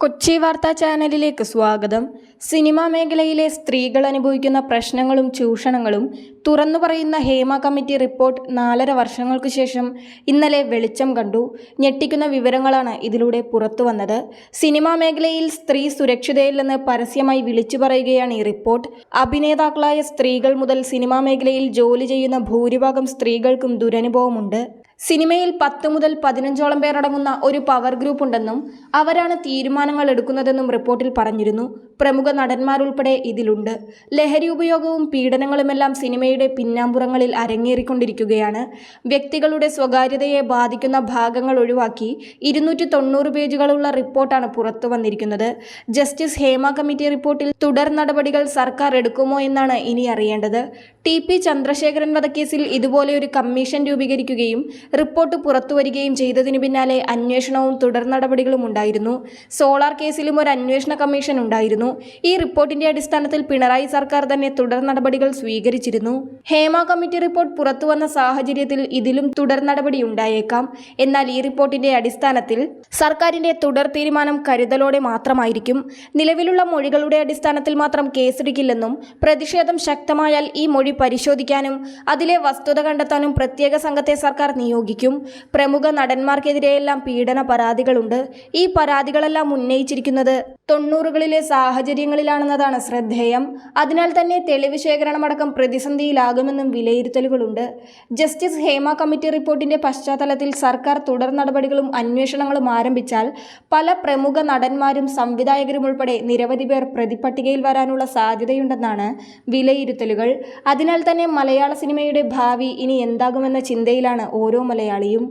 കൊച്ചി വാർത്താ ചാനലിലേക്ക് സ്വാഗതം. സിനിമാ മേഖലയിലെ സ്ത്രീകൾ അനുഭവിക്കുന്ന പ്രശ്നങ്ങളും ചൂഷണങ്ങളും തുറന്നു പറയുന്ന ഹേമ കമ്മിറ്റി റിപ്പോർട്ട് നാലര വർഷങ്ങൾക്ക് ശേഷം ഇന്നലെ വെളിച്ചം കണ്ടു. ഞെട്ടിക്കുന്ന വിവരങ്ങളാണ് ഇതിലൂടെ പുറത്തു വന്നത്. സിനിമാ മേഖലയിൽ സ്ത്രീ സുരക്ഷിതയില്ലെന്ന് പരസ്യമായി വിളിച്ചു പറയുകയാണ് ഈ റിപ്പോർട്ട്. അഭിനേതാക്കളായ സ്ത്രീകൾ മുതൽ സിനിമാ മേഖലയിൽ ജോലി ചെയ്യുന്ന ഭൂരിഭാഗം സ്ത്രീകൾക്കും ദുരനുഭവമുണ്ട്. സിനിമയിൽ പത്ത് മുതൽ പതിനഞ്ചോളം പേരടങ്ങുന്ന ഒരു പവർ ഗ്രൂപ്പ് ഉണ്ടെന്നും അവരാണ് തീരുമാനങ്ങൾ എടുക്കുന്നതെന്നും റിപ്പോർട്ടിൽ പറഞ്ഞിരുന്നു. പ്രമുഖ നടന്മാരുൾപ്പെടെ ഇതിലുണ്ട്. ലഹരി ഉപയോഗവും പീഡനങ്ങളുമെല്ലാം സിനിമയുടെ പിന്നാമ്പുറങ്ങളിൽ അരങ്ങേറിക്കൊണ്ടിരിക്കുകയാണ്. വ്യക്തികളുടെ സ്വകാര്യതയെ ബാധിക്കുന്ന ഭാഗങ്ങൾ ഒഴിവാക്കി ഇരുന്നൂറ്റി തൊണ്ണൂറ് പേജുകളുള്ള റിപ്പോർട്ടാണ് പുറത്തു വന്നിരിക്കുന്നത്. ജസ്റ്റിസ് ഹേമ കമ്മിറ്റി റിപ്പോർട്ടിൽ തുടർ നടപടികൾ സർക്കാർ എടുക്കുമോ എന്നാണ് ഇനി അറിയേണ്ടത്. ടി പി ചന്ദ്രശേഖരൻ വധക്കേസിൽ ഇതുപോലെ ഒരു കമ്മീഷൻ രൂപീകരിക്കുകയും റിപ്പോർട്ട് പുറത്തുവരികയും ചെയ്തതിനു പിന്നാലെ അന്വേഷണവും തുടർ നടപടികളും ഉണ്ടായിരുന്നു. സോളാർ കേസിലും ഒരു അന്വേഷണ കമ്മീഷൻ ഉണ്ടായിരുന്നു. ഈ റിപ്പോർട്ടിന്റെ അടിസ്ഥാനത്തിൽ പിണറായി സർക്കാർ തന്നെ തുടർ നടപടികൾ സ്വീകരിച്ചിരുന്നു. ഹേമ കമ്മിറ്റി റിപ്പോർട്ട് പുറത്തുവന്ന സാഹചര്യത്തിൽ ഇതിലും തുടർ നടപടി ഉണ്ടായേക്കാം. എന്നാൽ ഈ റിപ്പോർട്ടിന്റെ അടിസ്ഥാനത്തിൽ സർക്കാരിന്റെ തുടർ തീരുമാനം കരുതലോടെ മാത്രമായിരിക്കും. നിലവിലുള്ള മൊഴികളുടെ അടിസ്ഥാനത്തിൽ മാത്രം കേസെടുക്കില്ലെന്നും പ്രതിഷേധം ശക്തമായാൽ ഈ മൊഴി പരിശോധിക്കാനും അതിലെ വസ്തുത കണ്ടെത്താനും പ്രത്യേക സംഘത്തെ സർക്കാർ നിയോഗിക്കും പ്രമുഖ നടന്മാർക്കെതിരെയെല്ലാം പീഡന പരാതികളുണ്ട്. ഈ പരാതികളെല്ലാം ഉന്നയിച്ചിരിക്കുന്നത് തൊണ്ണൂറുകളിലെ സാഹചര്യങ്ങളിലാണെന്നതാണ് ശ്രദ്ധേയം. അതിനാൽ തന്നെ തെളിവ് ശേഖരണമടക്കം പ്രതിസന്ധിയിലാകുമെന്നും വിലയിരുത്തലുകളുണ്ട്. ജസ്റ്റിസ് ഹേമ കമ്മിറ്റി റിപ്പോർട്ടിന്റെ പശ്ചാത്തലത്തിൽ സർക്കാർ തുടർ നടപടികളും അന്വേഷണങ്ങളും ആരംഭിച്ചാൽ പല പ്രമുഖ നടന്മാരും സംവിധായകരും ഉൾപ്പെടെ നിരവധി പേർ പ്രതിപട്ടികയിൽ വരാനുള്ള സാധ്യതയുണ്ടെന്നാണ് വിലയിരുത്തലുകൾ. അതിനാൽ തന്നെ മലയാള സിനിമയുടെ ഭാവി ഇനി എന്താകുമെന്ന ചിന്തയിലാണ് ഓരോ മലയാളിയും